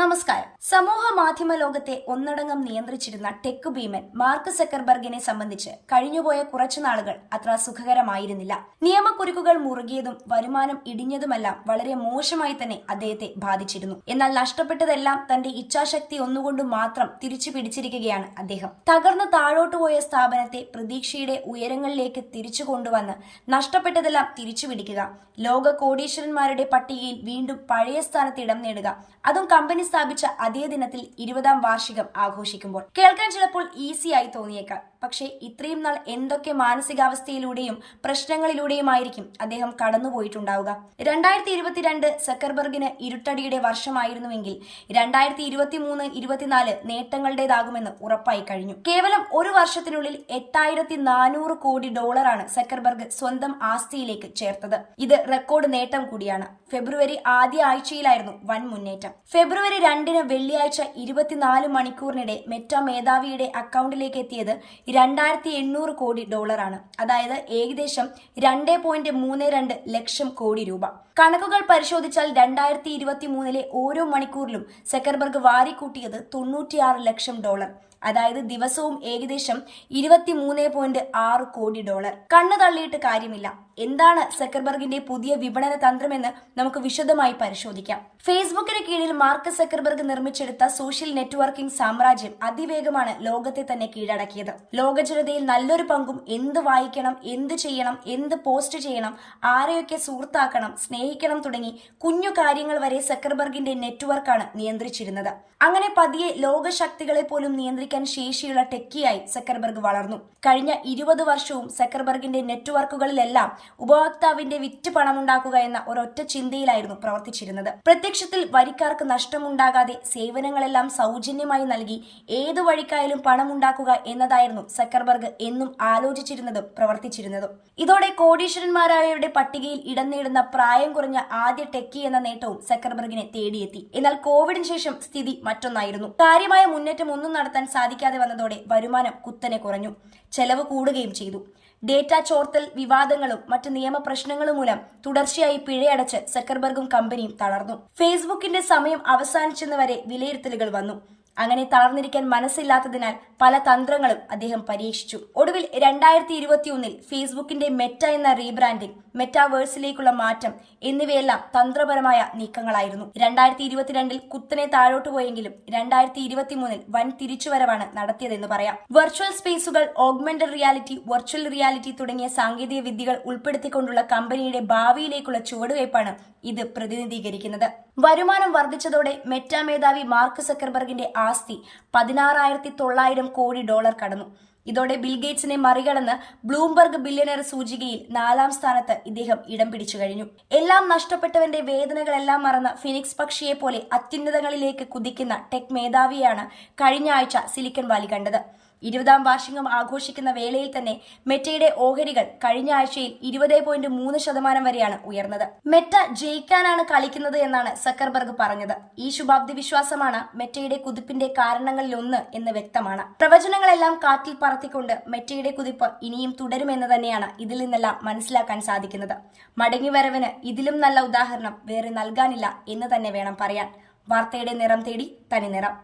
നമസ്കാരം. സമൂഹ മാധ്യമ ലോകത്തെ ഒന്നടങ്കം നിയന്ത്രിച്ചിരുന്ന ടെക് ഭീമൻ മാർക്ക് സെക്കർബർഗിനെ സംബന്ധിച്ച് കഴിഞ്ഞുപോയ കുറച്ചു നാളുകൾ അത്ര സുഖകരമായിരുന്നില്ല. നിയമക്കുരുക്കുകൾ മുറുകിയതും വരുമാനം ഇടിഞ്ഞതുമെല്ലാം വളരെ മോശമായി തന്നെ അദ്ദേഹത്തെ ബാധിച്ചിരുന്നു. എന്നാൽ നഷ്ടപ്പെട്ടതെല്ലാം തന്റെ ഇച്ഛാശക്തി ഒന്നുകൊണ്ട് മാത്രം തിരിച്ചു പിടിച്ചിരിക്കുകയാണ് അദ്ദേഹം. തകർന്നു താഴോട്ട് പോയ സ്ഥാപനത്തെ പ്രതീക്ഷയുടെ ഉയരങ്ങളിലേക്ക് തിരിച്ചു കൊണ്ടുവന്ന് നഷ്ടപ്പെട്ടതെല്ലാം തിരിച്ചു പിടിക്കുക. ലോക കോടീശ്വരന്മാരുടെ പട്ടികയിൽ വീണ്ടും പഴയ സ്ഥാനത്ത് ഇടം നേടുക. അതും കമ്പനി സ്ഥാപിച്ച അതേ ദിനത്തിൽ ഇരുപതാം വാർഷികം ആഘോഷിക്കുമ്പോൾ കേൾക്കാൻ ചിലപ്പോൾ ഈസിയായി തോന്നിയേക്കാം. പക്ഷേ ഇത്രയും നാൾ എന്തൊക്കെ മാനസികാവസ്ഥയിലൂടെയും പ്രശ്നങ്ങളിലൂടെയുമായിരിക്കും അദ്ദേഹം കടന്നുപോയിട്ടുണ്ടാവുക. രണ്ടായിരത്തി ഇരുപത്തിരണ്ട് സക്കർബർഗിന് ഇരുട്ടടിയുടെ വർഷമായിരുന്നുവെങ്കിൽ രണ്ടായിരത്തി ഇരുപത്തി മൂന്ന് ഇരുപത്തിനാല് നേട്ടങ്ങളുടേതാകുമെന്ന് ഉറപ്പായി കഴിഞ്ഞു. കേവലം ഒരു വർഷത്തിനുള്ളിൽ എട്ടായിരത്തി നാനൂറ് കോടി ഡോളറാണ് സക്കർബർഗ് സ്വന്തം ആസ്തിയിലേക്ക് ചേർത്തത്. ഇത് റെക്കോർഡ് നേട്ടം കൂടിയാണ്. ഫെബ്രുവരി ആദ്യ ആഴ്ചയിലായിരുന്നു വൻ മുന്നേറ്റം. ഫെബ്രുവരി രണ്ടിന് വെള്ളിയാഴ്ച ഇരുപത്തിനാല് മണിക്കൂറിനിടെ മെറ്റ മേധാവിയുടെ അക്കൗണ്ടിലേക്ക് എത്തിയത് രണ്ടായിരത്തി എണ്ണൂറ് കോടി ഡോളറാണ്. അതായത് ഏകദേശം രണ്ട് പോയിന്റ് മൂന്ന് രണ്ട് ലക്ഷം കോടി രൂപ. കണക്കുകൾ പരിശോധിച്ചാൽ രണ്ടായിരത്തി ഇരുപത്തി മൂന്നിലെ ഓരോ മണിക്കൂറിലും സെക്കർബർഗ് വാരിക്കൂട്ടിയത് തൊണ്ണൂറ്റിയാറ് ലക്ഷം ഡോളർ. അതായത് ദിവസവും ഏകദേശം ഇരുപത്തി മൂന്ന് പോയിന്റ് ആറ് കോടി ഡോളർ. കണ്ണു തള്ളിയിട്ട് കാര്യമില്ല. എന്താണ് സെക്കർബർഗിന്റെ പുതിയ വിപണന തന്ത്രമെന്ന് നമുക്ക് വിശദമായി പരിശോധിക്കാം. ഫേസ്ബുക്കിന് കീഴിൽ മാർക്ക് സെക്കർബർഗ് നിർമ്മിച്ചെടുത്ത സോഷ്യൽ നെറ്റ്വർക്കിംഗ് സാമ്രാജ്യം അതിവേഗമാണ് ലോകത്തെ തന്നെ കീഴടക്കിയത്. ലോക ജനതയിൽ നല്ലൊരു പങ്കും എന്ത് വായിക്കണം എന്ത് ചെയ്യണം എന്ത് പോസ്റ്റ് ചെയ്യണം ആരെയൊക്കെ സുഹൃത്താക്കണം സ്നേഹിക്കണം തുടങ്ങി കുഞ്ഞു കാര്യങ്ങൾ വരെ സെക്കർബർഗിന്റെ നെറ്റ്വർക്കാണ് നിയന്ത്രിച്ചിരുന്നത്. അങ്ങനെ പതിയെ ലോകശക്തികളെ പോലും നിയന്ത്രിക്കാൻ ശേഷിയുള്ള ടെക്കിയായി സക്കർബർഗ് വളർന്നു. കഴിഞ്ഞ ഇരുപത് വർഷവും സക്കർബർഗിന്റെ നെറ്റ്വർക്കുകളിലെല്ലാം ഉപഭോക്താവിന്റെ വിറ്റ് പണമുണ്ടാക്കുക എന്ന ഒരൊറ്റ ചിന്തയിലായിരുന്നു പ്രവർത്തിച്ചിരുന്നത്. പ്രത്യക്ഷത്തിൽ വരിക്കാർക്ക് നഷ്ടമുണ്ടാകാതെ സേവനങ്ങളെല്ലാം സൗജന്യമായി നൽകി ഏതു വഴിക്കായാലും പണമുണ്ടാക്കുക എന്നതായിരുന്നു സക്കർബർഗ് എന്നും ആലോചിച്ചിരുന്നതും പ്രവർത്തിച്ചിരുന്നതും. ഇതോടെ കോടീശ്വരന്മാരായവരുടെ പട്ടികയിൽ ഇടം നേടുന്ന പ്രായം കുറഞ്ഞ ആദ്യ ടെക്കി എന്ന നേട്ടവും സക്കർബർഗിനെ തേടിയെത്തി. എന്നാൽ കോവിഡിന് ശേഷം സ്ഥിതി മറ്റൊന്നായിരുന്നു. കാര്യമായ മുന്നേറ്റം ഒന്നും നടത്താൻ സാധിക്കാതെ വന്നതോടെ വരുമാനം കുത്തനെ കുറഞ്ഞു. ചെലവ് കൂടുകയും ചെയ്തു. ഡേറ്റ ചോർത്തൽ വിവാദങ്ങളും മറ്റ് നിയമപ്രശ്നങ്ങളും മൂലം തുടർച്ചയായി പിഴയടച്ച് സക്കർബർഗും കമ്പനിയും തളർന്നു. ഫേസ്ബുക്കിന്റെ സമയം അവസാനിച്ചെന്ന് വരെ വിലയിരുത്തലുകൾ വന്നു. അങ്ങനെ തളർന്നിരിക്കാൻ മനസ്സില്ലാത്തതിനാൽ പല തന്ത്രങ്ങളും അദ്ദേഹം പരീക്ഷിച്ചു. ഒടുവിൽ രണ്ടായിരത്തി ഇരുപത്തിയൊന്നിൽ ഫേസ്ബുക്കിന്റെ മെറ്റ എന്ന റീബ്രാൻഡിംഗ് മെറ്റാവേഴ്സിലേക്കുള്ള മാറ്റം എന്നിവയെല്ലാം തന്ത്രപരമായ നീക്കങ്ങളായിരുന്നു. രണ്ടായിരത്തി ഇരുപത്തിരണ്ടിൽ കുത്തനെ താഴോട്ട് പോയെങ്കിലും രണ്ടായിരത്തി ഇരുപത്തിമൂന്നിൽ വൻ തിരിച്ചുവരവാണ് നടത്തിയതെന്ന് പറയാം. വെർച്വൽ സ്പേസുകൾ ഓഗ്മെന്റഡ് റിയാലിറ്റി വെർച്വൽ റിയാലിറ്റി തുടങ്ങിയ സാങ്കേതിക വിദ്യകൾ ഉൾപ്പെടുത്തിക്കൊണ്ടുള്ള കമ്പനിയുടെ ഭാവിയിലേക്കുള്ള ചുവടുവയ്പ്പാണ് ഇത് പ്രതിനിധീകരിക്കുന്നത്. വരുമാനം വർദ്ധിച്ചതോടെ മെറ്റ മേധാവി മാർക്ക് സക്കർബർഗിന്റെ ആസ്തി പതിനാറായിരത്തി തൊള്ളായിരം കോടി ഡോളർ കടന്നു. ഇതോടെ ബിൽഗേറ്റ്സിനെ മറികടന്ന് ബ്ലൂംബർഗ് ബില്യണർ സൂചികയിൽ നാലാം സ്ഥാനത്ത് ഇദ്ദേഹം ഇടം പിടിച്ചു കഴിഞ്ഞു. എല്ലാം നഷ്ടപ്പെട്ടവന്റെ വേദനകളെല്ലാം മറന്ന ഫിനിക്സ് പക്ഷിയെ പോലെ അത്യുന്നതങ്ങളിലേക്ക് കുതിക്കുന്ന ടെക് മേധാവിയാണ് കഴിഞ്ഞ ആഴ്ച സിലിക്കൺ വാലി കണ്ടത്. ഇരുപതാം വാർഷികം ആഘോഷിക്കുന്ന വേളയിൽ തന്നെ മെറ്റയുടെ ഓഹരികൾ കഴിഞ്ഞ ആഴ്ചയിൽ ഇരുപത് പോയിന്റ് മൂന്ന് ശതമാനം വരെയാണ് ഉയർന്നത്. മെറ്റ ജയിക്കാനാണ് കളിക്കുന്നത് എന്നാണ് സക്കർബർഗ് പറഞ്ഞത്. ഈ ശുഭാപ്തി വിശ്വാസമാണ് മെറ്റയുടെ കുതിപ്പിന്റെ കാരണങ്ങളിലൊന്ന് എന്ന് വ്യക്തമാണ്. പ്രവചനങ്ങളെല്ലാം കാറ്റിൽ പറത്തിക്കൊണ്ട് മെറ്റയുടെ കുതിപ്പ് ഇനിയും തുടരുമെന്ന് തന്നെയാണ് ഇതിൽ നിന്നെല്ലാം മനസ്സിലാക്കാൻ സാധിക്കുന്നത്. മടങ്ങിവരവിന് ഇതിലും നല്ല ഉദാഹരണം വേറെ നൽകാനില്ല എന്ന് തന്നെ വേണം പറയാൻ. വാർത്തയുടെ നിറം തേടി തനി നിറം